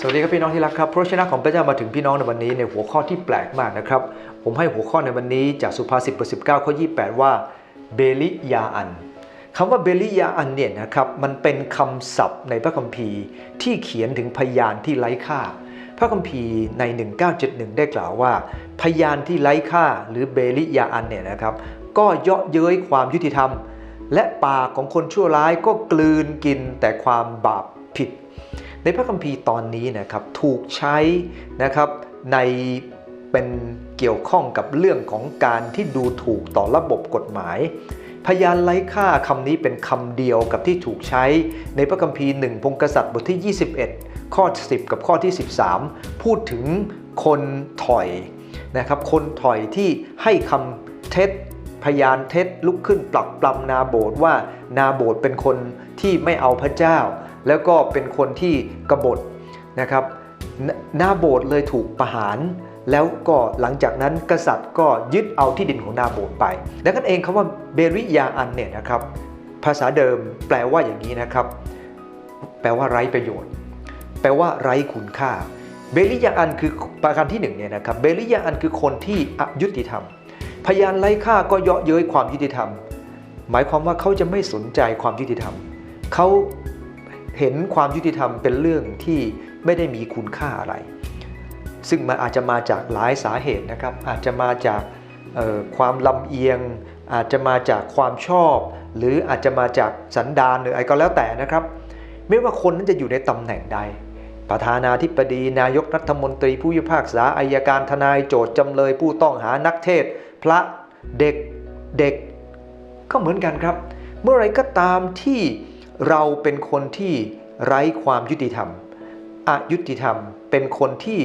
สวัสดีครับพี่น้องที่รักครับพระชนะของพระเจ้ามาถึงพี่น้องในวันนี้ในหัวข้อที่แปลกมากนะครับ ผมให้หัวข้อในวันนี้จากสุภาษิตบท19ข้อ28ว่าเบลิยาอันคำว่าเบลิยาอันเนี่ยนะครับมันเป็นคำศัพท์ในพระคัมภีร์ที่เขียนถึงพยานที่ไร้ค่า พระคัมภีร์ใน 1971 ได้กล่าวว่า พยานที่ไร้ค่าหรือเบลิยาอันเนี่ยนะครับก็เยาะเย้ยความยุติธรรม และปากของคนชั่วร้ายก็กลืนกินแต่ความบาป ในพระคัมภีร์ตอนนี้นะครับถูกใช้นะครับในเป็นเกี่ยวข้องกับเรื่องของการที่ดูถูกต่อระบบกฎหมาย พยานไร้ค่าคำนี้เป็นคำเดียวกับที่ถูกใช้ในพระคัมภีร์หนึ่งพงกษัตริย์บทที่ 21 ข้อ 10 กับข้อที่ 13 พูดถึงคนถอยนะครับคนถอยที่ให้คำเท็จพยานเท็จลุกขึ้นปลักปลำนาโบดว่านาโบดเป็นคนที่ไม่เอาพระเจ้า แล้วก็เป็นคนที่กบฏนะครับหนนาโบดเลยถูกประหาร แล้วก็หลังจากนั้นกษัตริย์ก็ยึดเอาที่ดินของนาโบดไป ดังนั้นเองคำว่าเบริยาอันเนี่ยนะครับภาษาเดิมแปลว่าอย่างนี้นะครับ แปลว่าไร้ประโยชน์ แปลว่าไร้คุณค่า เบริยาอันคือประการที่หนึ่งเนี่ยนะครับเบริยาอันคือคนที่อยุติธรรม พยานไร้ค่าก็เยาะเย้ยความยุติธรรม หมายความว่าเขาจะไม่สนใจความยุติธรรมเขา เห็นความยุติธรรมเป็นเรื่องที่ไม่ได้มีคุณค่าอะไร ซึ่งมันอาจจะมาจากหลายสาเหตุนะครับ อาจจะมาจากความลำเอียง อาจจะมาจากความชอบ หรืออาจจะมาจากสันดานหรืออะไรก็แล้วแต่นะครับ ไม่ว่าคนนั้นจะอยู่ในตำแหน่งใด ประธานาธิบดี นายกรัฐมนตรีผู้พิพากษาอายการทนายโจทย์จำเลยผู้ต้องหานักเทศ พระเด็กเด็กก็เหมือนกันครับ เมื่อไรก็ตามที่ เราเป็นคนที่ไร้ความยุติธรรมอายุติธรรม เป็นคนที่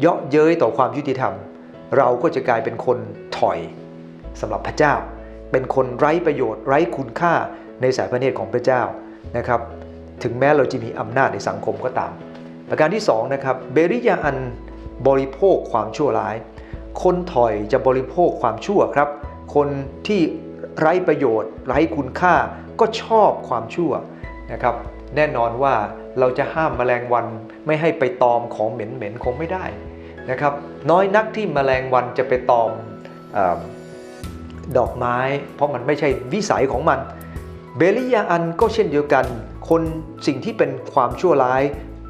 เยาะเย้ยต่อความยุติธรรม เราก็จะกลายเป็นคนถอยสำหรับพระเจ้า เป็นคนไร้ประโยชน์ ไร้คุณค่าในสายพระเนตรของพระเจ้านะครับ ถึงแม้เราจะมีอำนาจในสังคมก็ตาม ประการที่สองนะครับเบริยาอันบริโภคความชั่วร้าย คนถอยจะบริโภคความชั่วครับ คนที่ไร้ประโยชน์ ไร้คุณค่า ก็ชอบความชั่วนะครับ แน่นอนว่าเราจะห้ามแมลงวันไม่ให้ไปตอมของเหม็นๆคงไม่ได้นะครับ น้อยนักที่แมลงวันจะไปตอมอดอกไม้ เพราะมันไม่ใช่วิสัยของมัน เบริยาอันก็เช่นเดียวกัน คนสิ่งที่เป็นความชั่วร้าย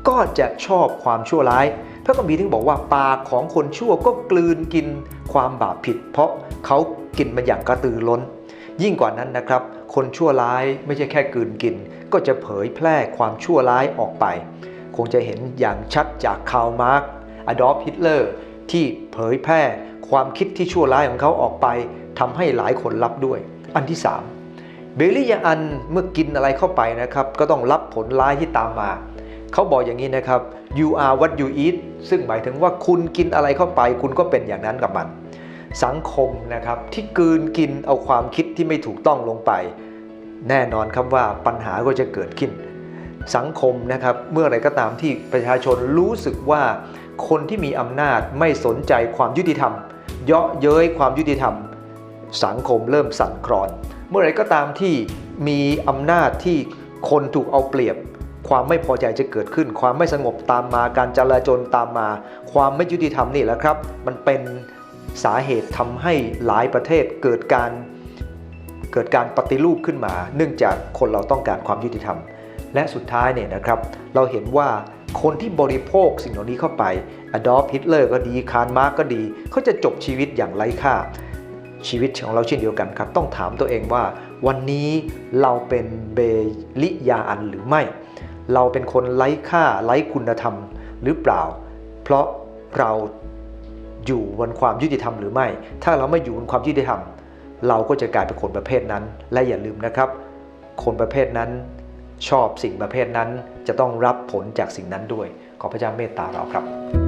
ก็จะชอบความชั่วร้าย พระคัมภีร์ถึงบอกว่าปากของคนชั่วก็กลืนกินความบาปผิด เพราะเขากินมันอย่างกระตือร้น ยิ่งกว่านั้นนะครับ คนชั่วร้ายไม่ใช่แค่กืนกิน ก็จะเผยแพร่ความชั่วร้ายออกไป คงจะเห็นอย่างชัดจากคาร์ลมาร์กอดอล์ฟฮิตเลอร์ที่เผยแพร่ความคิดที่ชั่วร้ายของเขาออกไปทำให้หลายคนรับด้วย อันที่สามเบลลี่ยาอันเมื่อกินอะไรเข้าไปนะครับ ก็ต้องรับผลร้ายที่ตามมา เขาบอกอย่างนี้นะครับ you are what you eat ซึ่งหมายถึงว่าคุณกินอะไรเข้าไป คุณก็เป็นอย่างนั้นกับมัน สังคมนะครับที่กืนกินเอาความคิดที่ไม่ถูกต้องลงไป แน่นอนครับว่าปัญหาก็จะเกิดขึ้น สังคมนะครับเมื่อไรก็ตามที่ประชาชนรู้สึกว่า คนที่มีอำนาจไม่สนใจความยุติธรรม เยาะเย้ยความยุติธรรม สังคมเริ่มสั่นคลอน เมื่อไรก็ตามที่มีอำนาจที่คนถูกเอาเปรียบความไม่พอใจจะเกิดขึ้น ความไม่สงบตามมา การจลาจลตามมา ความไม่ยุติธรรมนี่แหละครับ มันเป็น สาเหตุทำให้หลายประเทศเกิดการเกิดการปฏิรูปขึ้นมา เนื่องจากคนเราต้องการความยุติธรรม และสุดท้ายเนี่ยนะครับ เราเห็นว่าคนที่บริโภคสิ่งเหล่านี้เข้าไปอดอล์ฟฮิตเลอร์ก็ดีคาร์มาร์กก็ดี เขาจะจบชีวิตอย่างไร้ค่า ชีวิตของเราเช่นเดียวกันครับ ต้องถามตัวเองว่า วันนี้เราเป็นเบลิยาอันหรือไม่ เราเป็นคนไร้ค่าไร้คุณธรรมหรือเปล่า เพราะเรา อยู่บนความยุติธรรมหรือไม่ ถ้าเราไม่อยู่บนความยุติธรรม เราก็จะกลายเป็นคนประเภทนั้น และอย่าลืมนะครับ คนประเภทนั้น ชอบสิ่งประเภทนั้นจะต้องรับผลจากสิ่งนั้นด้วย ขอพระเจ้าเมตตาเราครับ